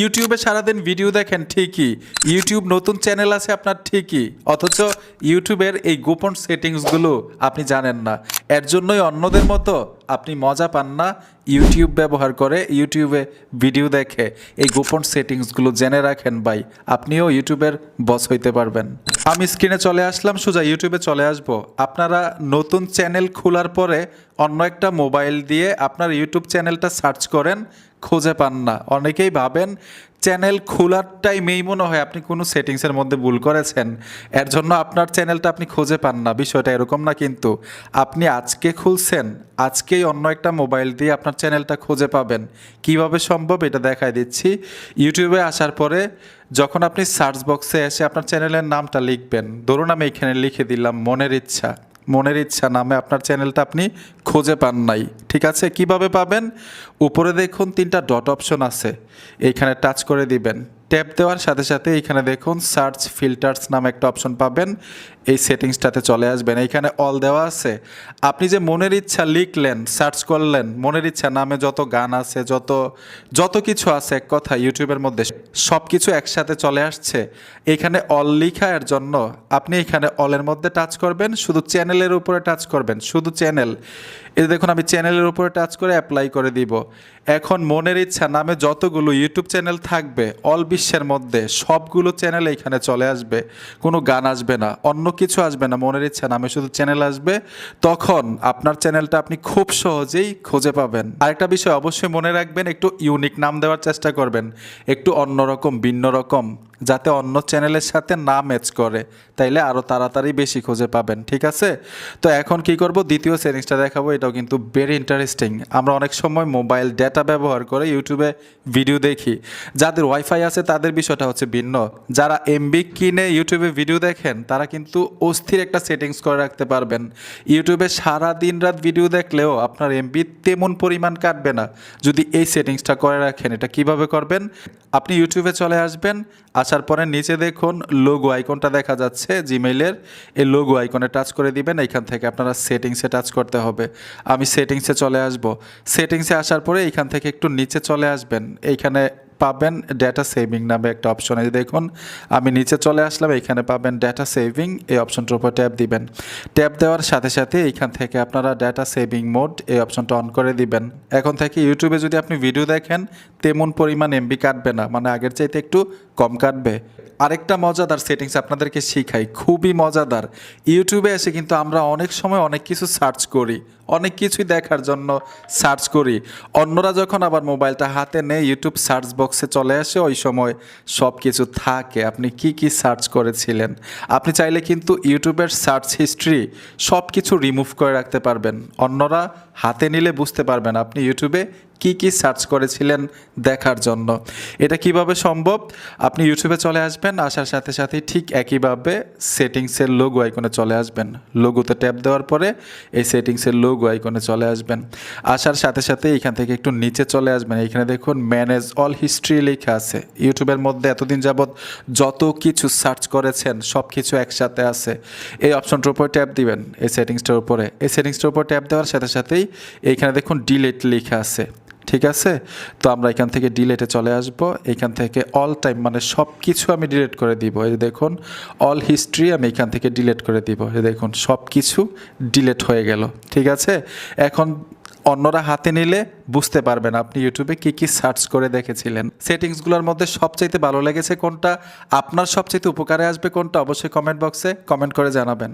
ইউটিউবে সারাদিন ভিডিও দেখেন ঠিকই, ইউটিউব নতুন চ্যানেল আছে আপনার ঠিকই, অথচ ইউটিউবের এই গোপন সেটিংসগুলো আপনি জানেন না। এর জন্যই অন্যদের মতো আপনি মজা পান না ইউটিউব ব্যবহার করে ইউটিউবে ভিডিও দেখে এই গোপন সেটিংসগুলো জেনে রাখেন ভাই। আপনিও ইউটিউবের বস হইতে পারবেন। আমি স্ক্রিনে চলে আসলাম, সোজা ইউটিউবে চলে আসব। আপনারা নতুন চ্যানেল খোলার পরে অন্য একটা মোবাইল দিয়ে আপনার ইউটিউব চ্যানেলটা সার্চ করেন, খুঁজে পান না। অনেকেই ভাবেন চ্যানেল খোলার টাইমেই মনে হয় আপনি কোনো সেটিংসের মধ্যে ভুল করেছেন। এর জন্য আপনার চ্যানেলটা আপনি খুঁজে পান না। বিষয়টা এরকম না কিন্তু আপনি আজকে খুলছেন, আজকেই অন্য একটা মোবাইল দিয়ে আপনার চ্যানেলটা খুঁজে পাবেন। কীভাবে সম্ভব এটা দেখায় দিচ্ছি। ইউটিউবে আসার পরে যখন আপনি সার্চ বক্সে এসে আপনার চ্যানেলের নামটা লিখবেন, ধরুন আমি এখানে লিখে দিলাম মনের ইচ্ছা। মনের ইচ্ছা নামে আপনার চ্যানেলটা আপনি খুঁজে পান নাই। ঠিক আছে? কীভাবে পাবেন? উপরে দেখুন তিনটা ডট অপশন আছে। এইখানে টাচ করে দিবেন। ট্যাপ দেওয়ার সাথে সাথে এইখানে দেখুন সার্চ ফিল্টার্স নামে একটা অপশন পাবেন। এই সেটিংসটাতে চলে আসবেন। এইখানে অল দেওয়া আছে। আপনি যে মনের ইচ্ছা লিখলেন সার্চ করলেন, মনের ইচ্ছা নামে যত গান আছে, যত যত কিছু আছে, এক কথা ইউটিউবের মধ্যে সব কিছু একসাথে চলে আসছে। এখানে অল লিখা এর জন্য আপনি এখানে অলের মধ্যে টাচ করবেন। শুধু চ্যানেলের উপরে টাচ করবেন, শুধু চ্যানেল এই দেখুন, আমি চ্যানেলের উপরে টাচ করে অ্যাপ্লাই করে দিব। এখন মনের ইচ্ছা নামে যতগুলো ইউটিউব চ্যানেল থাকবে অল বিশ্বের মধ্যে সবগুলো চ্যানেল এখানে চলে আসবে, কোনো গান আসবে না, অন্য কিছু আসবে না, মনের ইচ্ছা নামে শুধু চ্যানেল আসবে, তখন আপনার চ্যানেলটা আপনি খুব সহজেই খুঁজে পাবেন। আরেকটা বিষয় অবশ্যই মনে রাখবেন, একটু ইউনিক নাম দেওয়ার চেষ্টা করবেন, একটু অন্যরকম, ভিন্ন রকম। যাতে অন্য চ্যানেলের সাথে না ম্যাচ করে, তাইলে আরও তাড়াতাড়ি বেশি খুঁজে পাবেন, ঠিক আছে? তো এখন কি করব? দ্বিতীয় সেটিংসটা দেখাবো, এটাও কিন্তু ভেরি ইন্টারেস্টিং আমরা অনেক সময় মোবাইল ডেটা ব্যবহার করে ইউটিউবে ভিডিও দেখি। যাদের ওয়াইফাই আছে, তাদের বিষয়টা হচ্ছে ভিন্ন। যারা এমবি কিনে ইউটিউবে ভিডিও দেখেন, তারা কিন্তু অস্থির একটা সেটিংস করে রাখতে পারবেন। ইউটিউবে সারা দিন রাত ভিডিও দেখলেও আপনার এমবি তেমন পরিমাণ কাটবে না। যদি এই সেটিংসটা করে রাখেন, এটা কীভাবে করবেন? আপনি ইউটিউবে চলে আসবেন, আসার পরে নিচে দেখুন লোগো আইকনটা দেখা যাচ্ছে জিমেইলের এই লোগো আইকনে টাচ করে দিবেন, এইখান থেকে আপনারা সেটিংসে টাচ করতে হবে। আমি সেটিংসে চলে আসব। সেটিংসে আসার পরে এইখান থেকে একটু নিচে চলে আসবেন। এইখানে পাবেন ডেটা সেভিং নামে একটা অপশন এই দেখুন, আমি নিচে চলে আসলাম, এখানে পাবেন ডেটা সেভিং এই অপশনটার উপর ট্যাপ দিবেন। ট্যাপ দেওয়ার সাথে সাথে এইখান থেকে আপনারা ডেটা সেভিং মোড এই অপশনটা অন করে দিবেন। এখন থেকে ইউটিউবে যদি আপনি ভিডিও দেখেন, তেমন পরিমাণ এমবি কাটবে না মানে আগের চাইতে একটু কম কাটবে। আরেকটা মজাদার সেটিংস আপনাদেরকে শিখাই, খুবই মজাদার। ইউটিউবে এসে কিন্তু আমরা অনেক সময় অনেক কিছু সার্চ করি, অনেক কিছুই দেখার জন্য সার্চ করি। অন্যরা যখন আবার মোবাইলটা হাতে নেয় ইউটিউব সার্চ বক্সে চলে আসে, ওই সময় সব কিছু থাকে। আপনি কি কি সার্চ করেছিলেন? আপনি চাইলে কিন্তু ইউটিউবের সার্চ হিস্ট্রি সব কিছু রিমুভ করে রাখতে পারবেন। অন্যরা হাতে নিলে বুঝতে পারবেন, আপনি ইউটিউবে কি কি সার্চ করেছিলেন দেখার জন্য। এটা কীভাবে সম্ভব? আপনি ইউটিউবে চলে আসবেন, আসার সাথে সাথে ঠিক একইভাবে সেটিংসের লোগো আইকনে চলে আসবেন। লোগোতে ট্যাপ দেওয়ার পরে এই সেটিংসের লোগো আইকনে চলে আসবেন। আসার সাথে সাথে এখান থেকে একটু নিচে চলে আসবেন। এখানে দেখুন ম্যানেজ অল হিস্ট্রি লেখা আছে। ইউটিউবের মধ্যে এতদিন যাবৎ যত কিছু সার্চ করেছেন সব কিছু একসাথে আছে। এই অপশনটার উপর ট্যাপ দিবেন, এই সেটিংসটার উপরে। এই সেটিংসটার উপর ট্যাপ দেওয়ার সাথে সাথেই এইখানে দেখুন ডিলেট লেখা আছে। ঠিক আছে? তো আমরা এখান থেকে ডিলেটে চলে আসব। এখান থেকে অল টাইম মানে সব কিছু আমি ডিলেট করে দিব। এই দেখুন অল হিস্ট্রি আমি এখান থেকে ডিলেট করে দিব। এই দেখুন সব কিছু ডিলেট হয়ে গেল। ঠিক আছে? এখন অন্যরা হাতে নিলে বুঝতে পারবেন আপনি ইউটিউবে কি কি সার্চ করে দেখেছিলেন। সেটিংসগুলোর মধ্যে সবচাইতে ভালো লেগেছে কোনটা? আপনার সবচাইতে উপকারে আসবে কোনটা? অবশ্যই কমেন্ট বক্সে কমেন্ট করে জানাবেন।